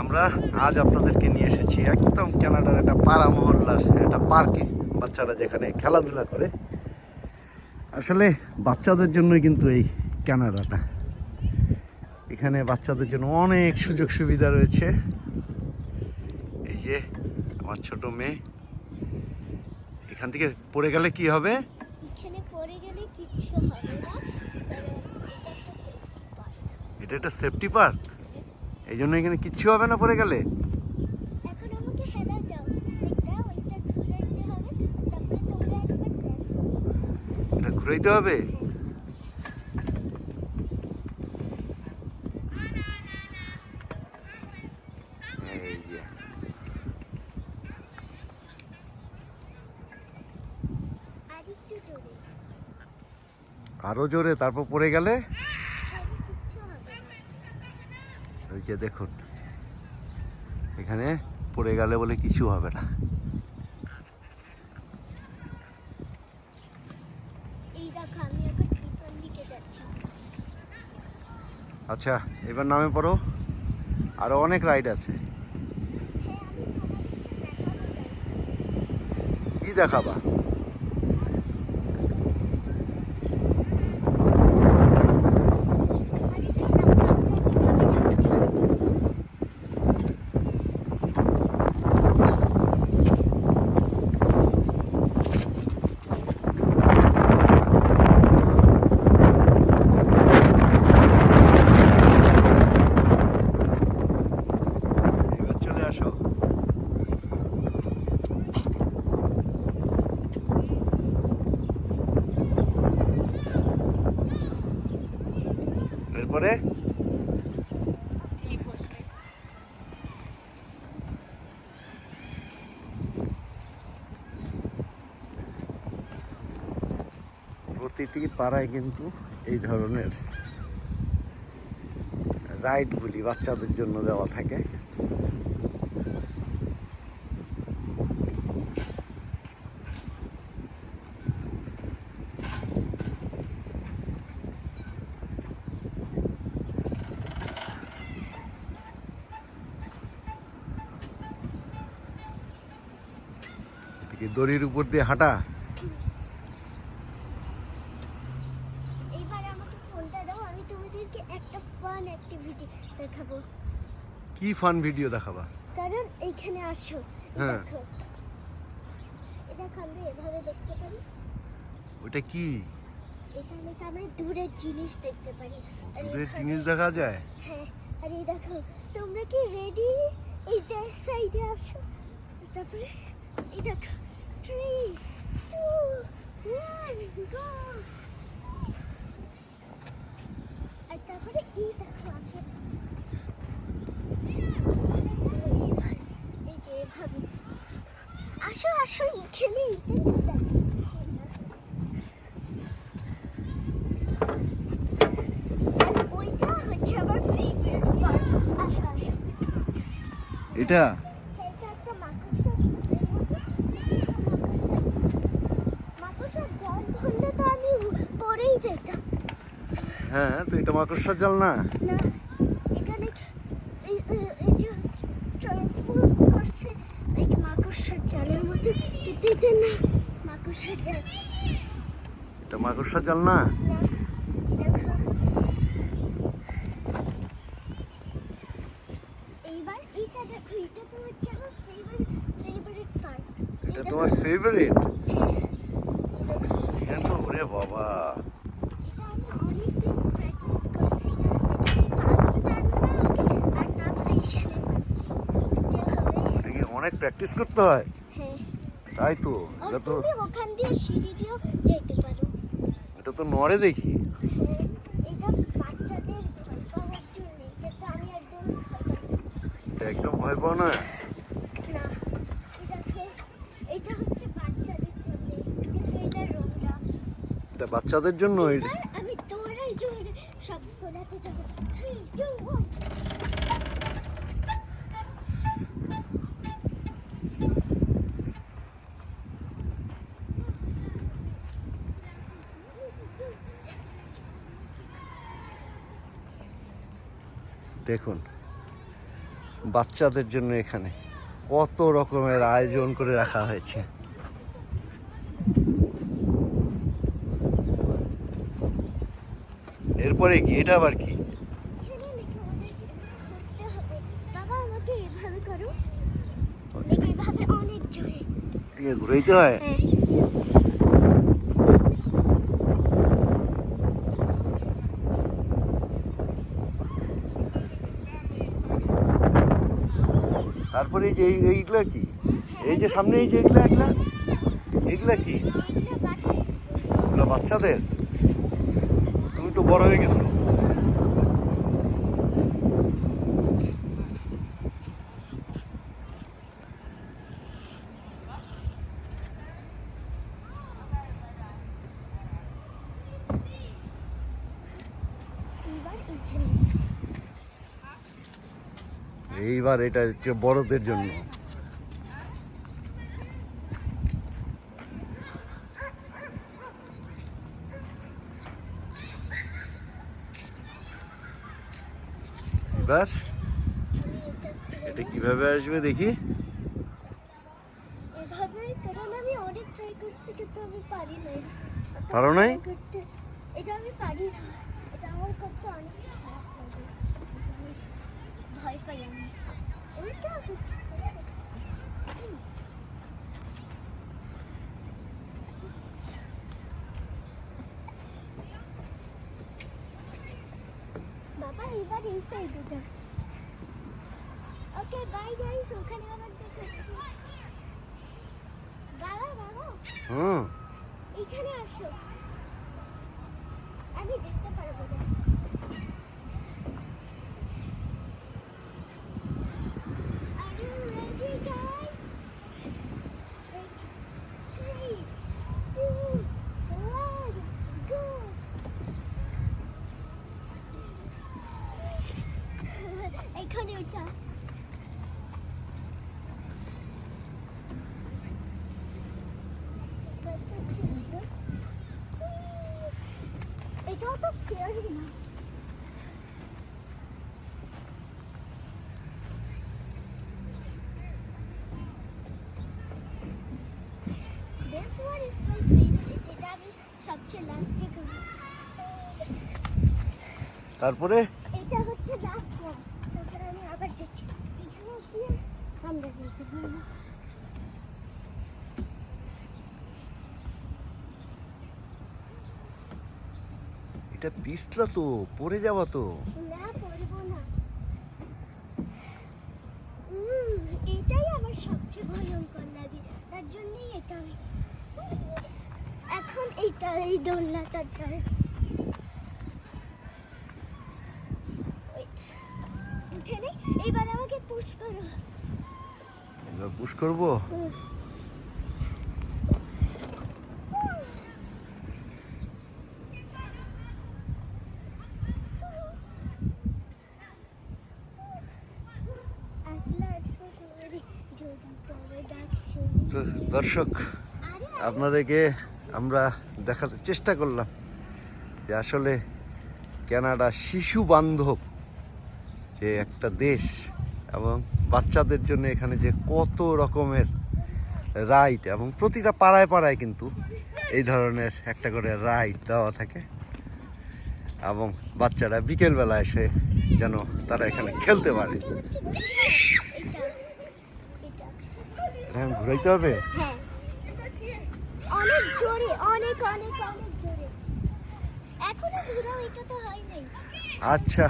আমরা আজ আপনাদেরকে নিয়ে এসেছি একদম কানাডার একটা পাড়া মহল্লার একটা পার্কে বাচ্চারা যেখানে খেলাধুলা করে। আসলে বাচ্চাদের জন্যই কিন্তু এই কানাডাটা। এখানে বাচ্চাদের জন্য অনেক সুযোগ সুবিধা রয়েছে। এই যে আমার ছোট মেয়ে। এখান থেকে পড়ে গেলে কি হবে? এটা একটা সেফটি পার্ক এটা একটা সেফটি পার্ক এই জন্য এখানে কিচ্ছু হবে না পড়ে গেলে? ঘুরাইতে হবে এটা ঘুরাইতে আরও জোরে তারপর পড়ে গেলে তাহলে কিচ্ছু হবে না ওই যে দেখুন এখানে পড়ে গেলে বলে কিছু হবে না। আচ্ছা এবার নামে পড়ো। আরও অনেক রাইড আছে। হ্যাঁ কি দেখাবা আরে ঠিক আছে আমরা কীভাবে যাব এবার চলে আসো এরপরে প্রতিটি পাড়ায় কিন্তু এই ধরনের রাইডগুলি বাচ্চাদের জন্য দেওয়া থাকে। দড়ির উপর দিয়ে হাঁটা এইবার আমাকে ফোনটা দাও আমি তোমাদেরকে একটা ফান অ্যাক্টিভিটি দেখাবো। কি ফান ভিডিও দেখাবা? কারণ এইখানে আসো হ্যাঁ। দেখো। এই দেখো আমরা এভাবে দেখতে পারি। ওটা কি? এখানে তো আমরা দূরের জিনিস দেখতে পারি। দূরের জিনিস দেখা যায়? হ্যাঁ আর এই দেখো তোমরা কি রেডি এইটা সাইডে আসো। তারপরে এই দেখো থ্রি টু ওয়ান গো আর তারপরে এই দেখো আসো এই যে এভাবে আসো আসো এখানে এখানে দেখো আর ওইটা হচ্ছে আমার ফেভারিট পার্ট আসো আসো এটা এটা একটা মাকড়সার জালের মতো। মাকড়সার মাকড়সার জাল ধরলে তো আমি পরেই যেতাম। হ্যাঁ তো এটা মাকড়সার জাল না? এটা মাকড়সার জালের মতো এটা না মাকড়সার জাল। এটা মাকড়সার জাল না? এইবার এটা দেখো এটা তো হচ্ছে আমার ফেভারিট ফেভারিট পার্ট এটা তোমার ফেভারিট হ্যাঁ। ওরে বাবা এটা আমি অনেকদিন প্র্যাকটিস করছি এটা আমি পারতাম না আগে আর তারপরে এখানে পারছি এটা হবে এটা কি অনেক প্র্যাকটিস করতে হয়। হ্যাঁ। তাই তো এটা তো ওখান দিয়ে সিঁড়ি দিয়েও যেতে পারো। এটা তো নড়ে দেখি। হ্যাঁ এটা বাচ্চাদের ভয় পাওয়ার জন্য এটা তো আমি একদম ভয় একদম পাও না? এটা বাচ্চাদের জন্য এটা রোগটা এটা বাচ্চাদের জন্য এটা- এবার আমি দৌড়াই জোরে সব গোলাতে যাব থ্রি টু ওয়ান দেখুন বাচ্চাদের জন্য এখানে কত রকমের আয়োজন করে রাখা হয়েছে। এরপরে কি? এটা আবার কি এখানে লেখা আমাদেরকে করতে হবে বাবা আমাকে এভাবে করো দেখে এভাবে অনেক জোরে এ ঘুরাইতে হয় হ্যাঁ তারপরে এই যে এই- এইগুলা কি? এই যে সামনে এই যে এগুলা এগুলা এগুলা কি? বাচ্চাদের? তুমি তো বড় হয়ে গেছো এবার এখানে এইবার এটা হচ্ছে বড়দের জন্য। এবার এটা কীভাবে আসবে দেখি। পারি নাই? এটা আমি পারি না। এটা আমার করতে অনেক খারাপ লাগে আমি ভয় পাই আমি বাবা এবার এই সাইডে যা ওকে বাই গাইস ওখানে আবার দেখাচ্ছি বাবা বাবা হুম। এখানে আসো। আমি দেখতে পারব না এটাও তো স্কেয়ারি না This one is my favorite. এটা আমি সবচেয়ে লাস্টে করি তারপরে এটা হচ্ছে লাস্ট ওয়ান তারপরে আমি আবার যাচ্ছি এখানে গিয়ে আমরা যেতে পারব এটা পিছলা তো, পড়ে যাওয়া তো। এটাই আমার সবচেয়ে ভয়ঙ্কর তার জন্যই এটা এখন এই দোলনাটার এবার আমাকে পুশ করো। পুশ করব। দর্শক, আপনাদেরকে আমরা দেখার চেষ্টা করলাম যে আসলে কানাডা শিশু বান্ধব যে একটা দেশ এবং বাচ্চাদের জন্য এখানে যে কত রকমের রাইড এবং প্রতিটা পাড়ায় পাড়ায় কিন্তু এই ধরনের একটা করে রাইড দেওয়া থাকে এবং বাচ্চারা বিকেলবেলা এসে যেন তারা এখানে খেলতে পারে। ঘুরাইতে হবে? হ্যাঁ। অনেক জোরে অনেক অনেক অনেক জোরে। এখনও ঘুরাও এটা তো হয় নাই। আচ্ছা।